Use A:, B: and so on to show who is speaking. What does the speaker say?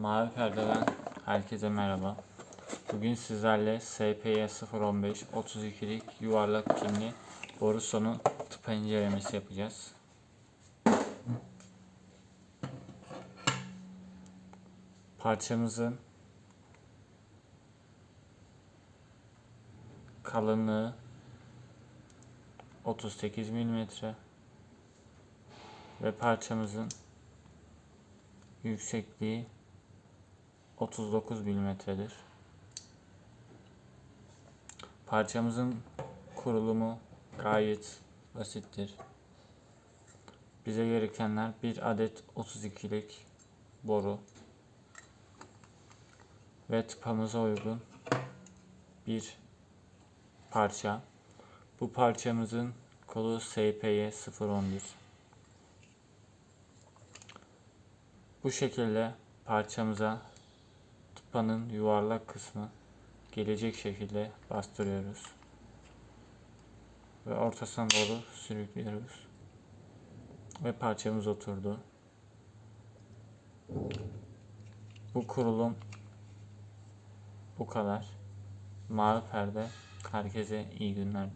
A: Mavi Perde'den herkese merhaba. Bugün sizlerle SPY 015 32'lik yuvarlak pimli boru sonu tıpa incelemesi yapacağız. Parçamızın kalınlığı 38 mm ve parçamızın yüksekliği 39 milimetredir. Parçamızın kurulumu gayet basittir. Bize gerekenler bir adet 32'lik boru ve tıpamıza uygun bir parça. Bu parçamızın kolu SPY 011. Bu şekilde parçamıza tıpanın yuvarlak kısmı gelecek şekilde bastırıyoruz. Ve ortasına doğru sürüklüyoruz. Ve parçamız oturdu. Bu kurulum bu kadar. Mavi perde. Herkese iyi günler.